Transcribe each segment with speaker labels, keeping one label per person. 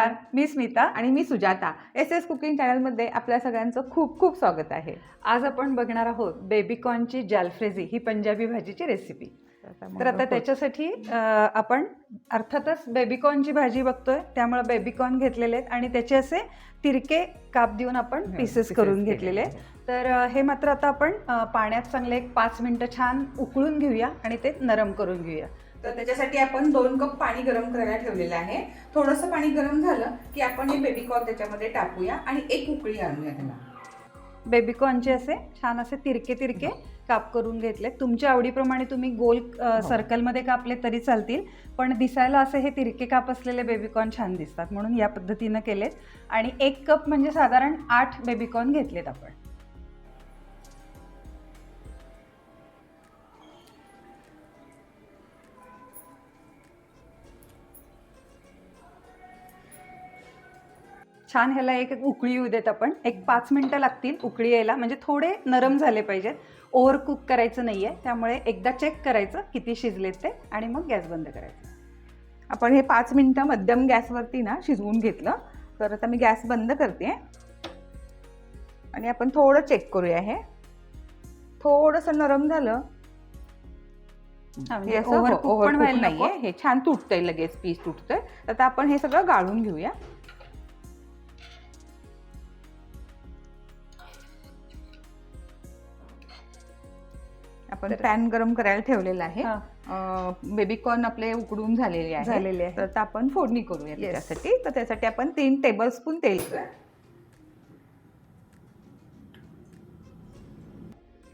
Speaker 1: नमस्कार मी स्मिता आणि मी सुजाता. एस एस कुकिंग चॅनलमध्ये आपल्या सगळ्यांचं खूप खूप स्वागत आहे.
Speaker 2: आज आपण बघणार आहोत बेबीकॉर्नची जालफ्रेझी ही पंजाबी भाजीची रेसिपी तर आता त्याच्यासाठी आपण अर्थातच बेबीकॉर्नची भाजी बघतोय त्यामुळे बेबीकॉर्न घेतलेले आहेत आणि त्याचे असे तिरके काप देऊन आपण
Speaker 1: हं,
Speaker 2: पीसेस
Speaker 1: pieces
Speaker 2: करून घेतलेले आहेत. तर हे मात्र आता आपण पाण्यात चांगले एक पाच मिनिटं छान उकळून घेऊया आणि ते नरम करून घेऊया.
Speaker 1: तर त्याच्यासाठी आपण दोन कप पाणी गरम करायला ठेवलेलं आहे. थोडंसं पाणी गरम झालं की आपण हे बेबी कॉर्न त्याच्यामध्ये टाकूया आणि एक उकळी आणूया त्याला.
Speaker 2: बेबीकॉर्नचे असे छान असे तिरके तिरके काप करून घेतले तुमच्या आवडीप्रमाणे तुम्ही गोल
Speaker 1: हो.
Speaker 2: सर्कलमध्ये कापले तरी चालतील पण दिसायला असे हे तिरके काप असलेले बेबीकॉर्न छान दिसतात म्हणून या पद्धतीनं केलेत. आणि एक कप म्हणजे साधारण आठ बेबीकॉर्न घेतलेत आपण. छान ह्याला एक उकळी येऊ देत आपण. एक पाच मिनटं लागतील उकळी यायला. म्हणजे थोडे नरम झाले पाहिजेत. ओव्हर कुक करायचं नाही आहे त्यामुळे एकदा चेक करायचं किती शिजलेत ते आणि मग गॅस बंद करायचा.
Speaker 1: आपण हे पाच मिनिटं मध्यम गॅसवरती ना शिजवून घेतलं. तर आता मी गॅस बंद करते आणि आपण थोडं चेक करूया हे. थोडंसं नरम झालं.
Speaker 2: हे
Speaker 1: छान तुटतंय लगेच पीस तुटतंय. तर आता आपण हे सगळं गाळून घेऊया. आपण पॅन गरम करायला ठेवलेला आहे.
Speaker 2: हा,
Speaker 1: बेबीकॉर्न आपले उकडून झालेले आहे
Speaker 2: झालेले आहे
Speaker 1: तर आता आपण फोडणी करूया. त्याच्यासाठी. तर त्यासाठी आपण तीन टेबल स्पून तेल.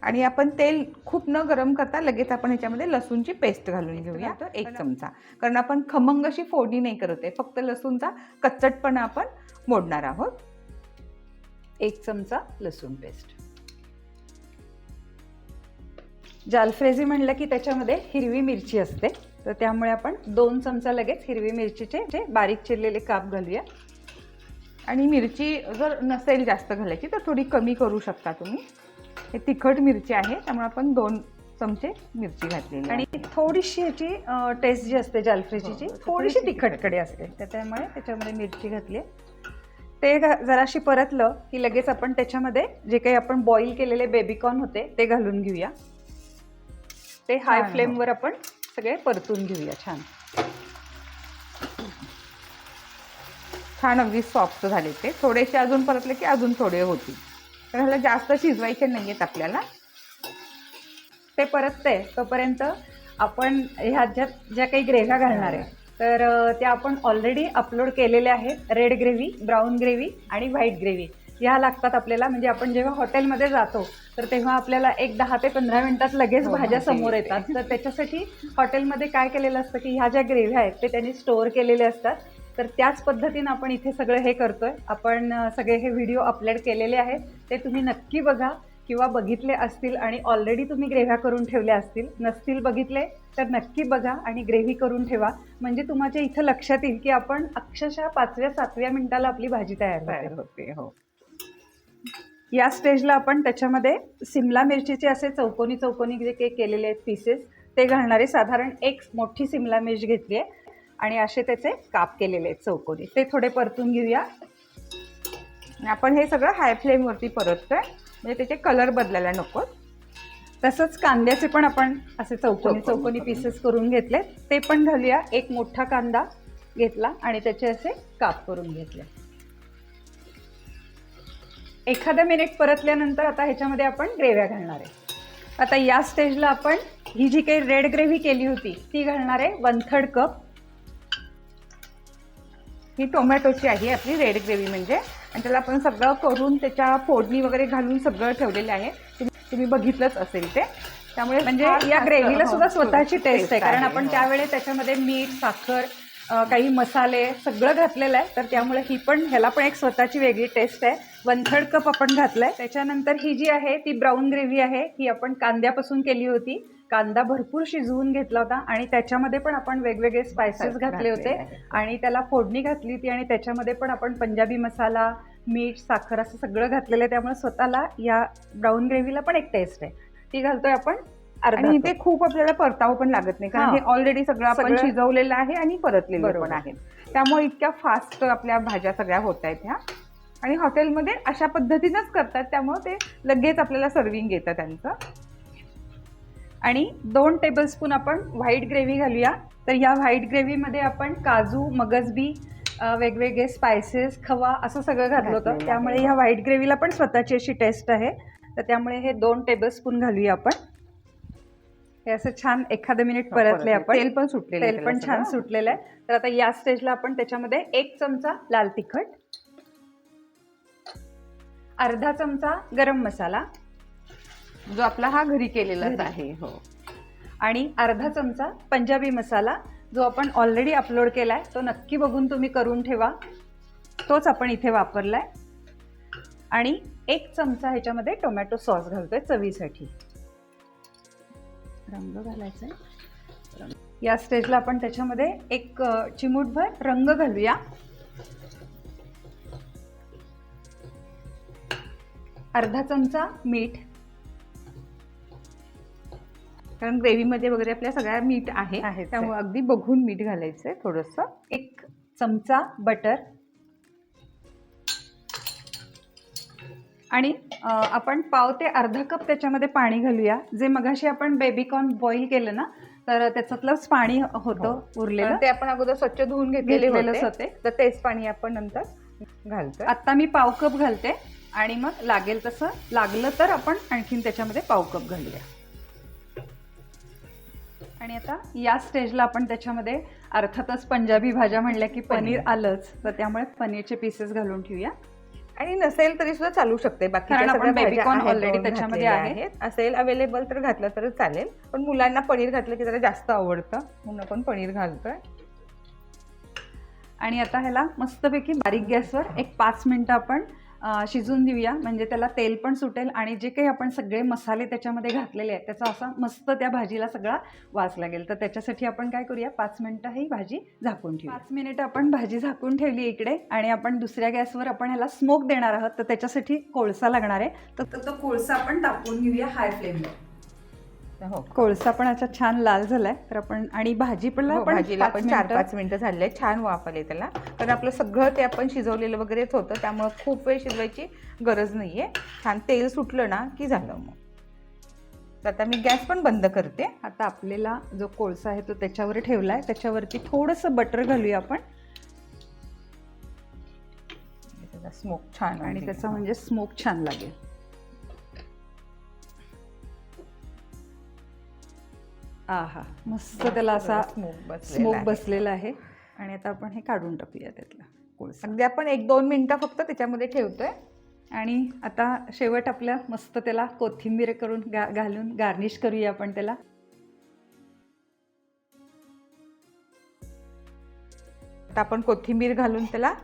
Speaker 1: आणि आपण तेल खूप न गरम करता लगेच आपण ह्याच्यामध्ये लसूणची पेस्ट घालून घेऊया. एक चमचा. कारण आपण खमंग अशी फोडणी नाही करत आहे. फक्त लसूणचा कच्चटपणा आपण मोडणार आहोत.
Speaker 2: एक चमचा लसूण पेस्ट. जालफ्रेझी म्हणलं की त्याच्यामध्ये हिरवी मिरची असते. तर त्यामुळे आपण दोन चमचा लगेच हिरवी मिरचीचे जे बारीक चिरलेले काप घालूया.
Speaker 1: आणि मिरची जर नसेल जास्त घालायची तर थोडी कमी करू शकता तुम्ही. हे तिखट मिरची आहे त्यामुळे आपण दोन चमचे मिरची घातलेली.
Speaker 2: आणि थोडीशी ह्याची टेस्ट जी असते जालफ्रेझीची
Speaker 1: हो,
Speaker 2: थोडीशी
Speaker 1: थोडीशी
Speaker 2: तिखटकडे असते. तर त्यामुळे त्याच्यामध्ये मिरची घातली ते जराशी परतलं की लगेच आपण त्याच्यामध्ये जे काही आपण बॉईल केलेले बेबीकॉर्न होते ते घालून घेऊया. ते हाय. फ्लेमवर आपण सगळे परतून घेऊया. छान.
Speaker 1: छान अगदी सॉफ्ट झाले ते. थोडेसे अजून परतले की अजून थोडे होतील. तर ह्याला जास्त शिजवायचे नाही आहेत आपल्याला.
Speaker 2: ते परतते तोपर्यंत आपण ह्यात ज्या ज्या काही ग्रेव्ह्या घालणार आहे तर त्या आपण ऑलरेडी अपलोड केलेल्या आहेत. रेड ग्रेव्ही ब्राऊन ग्रेव्ही आणि व्हाईट ग्रेव्ही ह्या लागतात आपल्याला. म्हणजे आपण जेव्हा हॉटेलमध्ये जातो तर तेव्हा आपल्याला एक दहा ते पंधरा मिनिटात लगेच
Speaker 1: हो,
Speaker 2: भाज्या
Speaker 1: भाजी
Speaker 2: समोर
Speaker 1: येते.
Speaker 2: येतात. तर त्याच्यासाठी हॉटेलमध्ये काय केलेलं असतं की ह्या ज्या ग्रेव्ह्या आहेत ते त्यांनी स्टोअर केलेले असतात. तर त्याच पद्धतीनं आपण इथे सगळं हे करतोय. आपण सगळे हे व्हिडिओ अपलोड केलेले आहेत. ते तुम्ही नक्की बघा किंवा बघितले असतील आणि ऑलरेडी तुम्ही ग्रेव्ह्या करून ठेवल्या असतील नसतील बघितले तर नक्की बघा आणि ग्रेव्ही करून ठेवा. म्हणजे तुमच्या इथं लक्षात येईल की आपण अक्षरशः पाचव्या सातव्या मिनिटाला आपली भाजी तयार
Speaker 1: तयार
Speaker 2: होते
Speaker 1: हो.
Speaker 2: या स्टेजला आपण त्याच्यामध्ये सिमला मिरचीचे असे चौकोनी चौकोनी जे काही केलेले आहेत पीसेस ते घालणारे साधारण एक मोठी सिमला मिर्च घेतली आहे. आणि असे त्याचे काप केलेले आहेत चौकोनी. ते थोडे परतून घेऊया.
Speaker 1: आपण हे सगळं हाय फ्लेमवरती परततोय. म्हणजे त्याचे कलर बदलायला नको.
Speaker 2: तसंच कांद्याचे पण आपण असे चौकोनी
Speaker 1: चौकोनी.
Speaker 2: पीसेस करून घेतले ते पण घालूया. एक मोठा कांदा घेतला आणि त्याचे असे काप करून घेतले एखादा मिनिट परतल्यानंतर आता ह्याच्यामध्ये आपण ग्रेव्ह्या घालणार आहे. आता या स्टेजला आपण ही जी काही रेड ग्रेव्ही केली होती ती घालणार आहे वन थर्ड कप
Speaker 1: ही टोमॅटोची आहे आपली रेड ग्रेव्ही म्हणजे. आणि त्याला आपण सगळं करून त्याच्या फोडणी वगैरे घालून सगळं ठेवलेलं आहे. तुम्ही बघितलंच असेल ते. त्यामुळे
Speaker 2: म्हणजे या ग्रेव्हीला
Speaker 1: हो,
Speaker 2: सुद्धा स्वतःची
Speaker 1: taste
Speaker 2: टेस्ट आहे कारण
Speaker 1: आहे,
Speaker 2: आपण
Speaker 1: हो.
Speaker 2: त्यावेळेस त्याच्यामध्ये मीठ साखर काही मसाले सगळं घातलेलं आहे. तर त्यामुळे ही पण ह्याला पण एक स्वतःची वेगळी टेस्ट आहे. वन थर्ड कप आपण घातलाय. त्याच्यानंतर ही जी आहे ती ब्राऊन ग्रेव्ही आहे. ही आपण कांद्यापासून केली होती. कांदा भरपूर शिजवून घेतला होता आणि त्याच्यामध्ये पण आपण वेगवेगळे स्पायसेस घातले होते. आणि त्याला फोडणी घातली होती आणि त्याच्यामध्ये पण आपण पंजाबी मसाला मीठ साखर असं सगळं घातलेलं आहे. त्यामुळे स्वतःला या ब्राऊन ग्रेव्हीला पण एक टेस्ट आहे. ती घालतोय आपण
Speaker 1: आणि. ते खूप आपल्याला परतावं पण लागत नाही. कारण
Speaker 2: हा.
Speaker 1: ऑलरेडी सगळं आपण शिजवलेलं आहे आणि परतलेलं. पण आहे. त्यामुळे इतक्या फास्ट आपल्या भाज्या सगळ्या होत आहेत ह्या. आणि हॉटेलमध्ये अशा पद्धतीनंच करतात. त्यामुळे ते लगेच आपल्याला सर्विंग येतं त्यांचं.
Speaker 2: आणि दोन टेबलस्पून आपण व्हाईट ग्रेव्ही घालूया. तर या व्हाईट ग्रेव्हीमध्ये आपण काजू मगजबी वेगवेगळे स्पायसेस खवा असं सगळं घातलं होतं. त्यामुळे. ह्या व्हाईट ग्रेव्हीला पण स्वतःची अशी टेस्ट आहे. तर त्यामुळे हे दोन टेबलस्पून घालूया आपण. हे असं छान एखादं मिनिट परतले आपण.
Speaker 1: तेल पण सुटलेलं आहे
Speaker 2: तेल पण छान. सुटलेलं आहे. तर आता या स्टेजला आपण त्याच्यामध्ये एक चमचा लाल तिखट अर्धा चमचा गरम मसाला
Speaker 1: जो आपला हा घरी केलेलाच. आहे हो.
Speaker 2: आणि अर्धा चमचा पंजाबी मसाला जो आपण ऑलरेडी अपलोड केलाय तो नक्की बघून तुम्ही करून ठेवा. तोच आपण इथे वापरलाय. आणि एक चमचा ह्याच्यामध्ये टोमॅटो सॉस घालतोय चवीसाठी. रंग घालायचा आहे. या स्टेजला आपण त्याच्यामध्ये एक चिमूटभर रंग घालूया. अर्धा चमचा मीठ.
Speaker 1: कारण ग्रेव्हीमध्ये वगैरे आपल्या सगळ्या मीठ आहे.
Speaker 2: आहे.
Speaker 1: त्यामुळे अगदी बघून मीठ घालायचंय थोडंसं.
Speaker 2: एक चमचा बटर. आणि आपण पाव ते अर्धा कप त्याच्यामध्ये पाणी घालूया. जे मगाशी आपण बेबीकॉर्न बॉईल केलं ना तर त्याच्यातलंच पाणी होतं उरलेलं.
Speaker 1: कारण ते आपण अगोदर स्वच्छ धुवून घेतलेले
Speaker 2: घेतलेलंच
Speaker 1: होते. तर तेच पाणी आपण नंतर घालतोय.
Speaker 2: आता मी पाव कप घालते आणि मग लागेल तसं लागलं तर आपण आणखीन त्याच्यामध्ये पाव कप घालूया. आणि आता या स्टेजला आपण त्याच्यामध्ये अर्थातच पंजाबी भाज्या म्हणल्या की पनीर.
Speaker 1: पनीर.
Speaker 2: आलंच. तर त्यामुळे पनीरचे पीसेस घालून ठेवूया.
Speaker 1: आणि नसेल तरी सुद्धा चालू शकते. बाकी
Speaker 2: already त्याच्यामध्ये आहे.
Speaker 1: आहेत. असेल अवेलेबल तर घातलं तर चालेल. पण मुलांना पनीर घातलं की जरा जास्त आवडतं. म्हणून आपण पनीर घालतोय.
Speaker 2: आणि आता ह्याला मस्तपैकी बारीक गॅसवर एक पाच मिनटं आपण शिजून देऊया. म्हणजे त्याला तेल पण सुटेल आणि जे काही आपण सगळे मसाले त्याच्यामध्ये घातलेले आहेत त्याचा असा मस्त त्या भाजीला सगळा वास लागेल. तर त्याच्यासाठी आपण काय करूया? पाच मिनटं ही भाजी झाकून ठेवू पाच मिनिटं आपण भाजी झाकून ठेवली इकडे आणि आपण दुसऱ्या गॅसवर आपण ह्याला स्मोक देणार आहोत. तर त्याच्यासाठी कोळसा लागणार आहे. तर तो कोळसा आपण तापवून घेऊया हाय फ्लेमवर.
Speaker 1: हो.
Speaker 2: कोळसा पण असा छान लाल झालाय. तर आपण आणि भाजी पण
Speaker 1: हो,
Speaker 2: आपण
Speaker 1: भाजीला पण चार
Speaker 2: मिनिटं-
Speaker 1: पाच मिनिटं झाले छान वाफ आले त्याला. कारण आपलं सगळं ते आपण शिजवलेलं वगैरेच होतं त्यामुळे खूप वेळ शिजवायची गरज नाहीये. छान तेल सुटलं ना की झालं मग. तर आता मी गॅस पण बंद करते.
Speaker 2: आता आपल्याला जो कोळसा आहे तो त्याच्यावर ठेवलाय. त्याच्यावरती थोडंसं बटर घालूया आपण.
Speaker 1: स्मोक छान
Speaker 2: आणि त्याचा म्हणजे स्मोक छान लागेल. आहा. मस्त त्याला असा
Speaker 1: स्मोक
Speaker 2: बसलेला आहे. आणि आता आपण हे काढून टाकूया त्यातला कोळसा.
Speaker 1: अगदी आपण एक दोन मिनिटं फक्त त्याच्यामध्ये ठेवतोय.
Speaker 2: आणि आता शेवट आपल्या मस्त त्याला कोथिंबीर करून गा घालून गार्निश करूया आपण त्याला.
Speaker 1: आता आपण कोथिंबीर घालून त्याला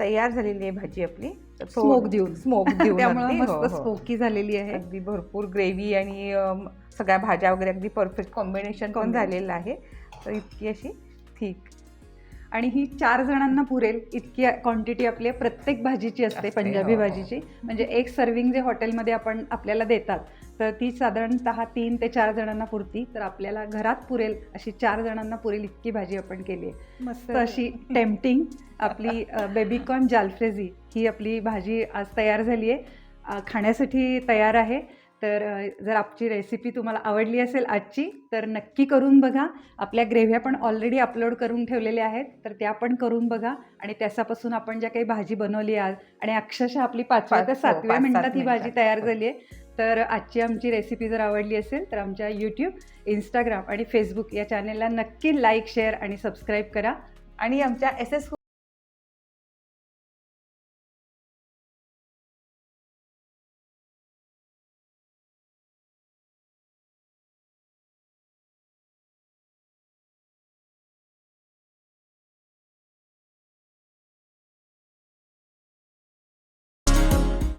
Speaker 1: तयार झालेली आहे भाजी आपली
Speaker 2: स्मोक देऊन
Speaker 1: स्मोक देऊन
Speaker 2: त्यामुळे
Speaker 1: अगदी, हो,
Speaker 2: मस्त
Speaker 1: हो.
Speaker 2: स्मोकी झालेली आहे
Speaker 1: अगदी भरपूर ग्रेव्ही आणि सगळ्या भाज्या वगैरे अगदी परफेक्ट कॉम्बिनेशन पण. झालेलं आहे तर इतकी अशी ठीक
Speaker 2: आणि ही चार जणांना पुरेल इतकी क्वांटिटी आपली प्रत्येक भाजीची असते पंजाबी
Speaker 1: हो.
Speaker 2: भाजीची म्हणजे एक सर्विंग जे हॉटेलमध्ये आपण आपल्याला देतात तर ती साधारणतः तीन ते चार जणांना पुरती. तर आपल्याला घरात पुरेल अशी चार जणांना पुरेल इतकी भाजी आपण केली आहे
Speaker 1: मस्त.
Speaker 2: तर अशी टेम्पटिंग आपली बेबीकॉर्न जालफ्रेझी ही आपली भाजी आज तयार झाली आहे खाण्यासाठी तयार आहे. तर जर आमची रेसिपी तुम्हाला आवडली असेल आजची तर नक्की करून बघा. आपल्या ग्रेव्ह्या पण ऑलरेडी अपलोड करून ठेवलेल्या आहेत. तर त्या पण करून बघा. आणि त्याच्यापासून आपण ज्या काही भाजी बनवली आज आणि अक्षरशः आपली पाचव्या
Speaker 1: पाच-
Speaker 2: ते
Speaker 1: हो,
Speaker 2: सातव्या
Speaker 1: सात
Speaker 2: मिनिटात ही भाजी. तयार झाली आहे तर आजची आमची रेसिपी जर आवडली असेल तर आमच्या यूट्यूब इंस्टाग्राम आणि फेसबुक या चॅनेलला नक्की लाईक शेअर आणि सबस्क्राईब करा.
Speaker 1: आणि आमच्या एस एस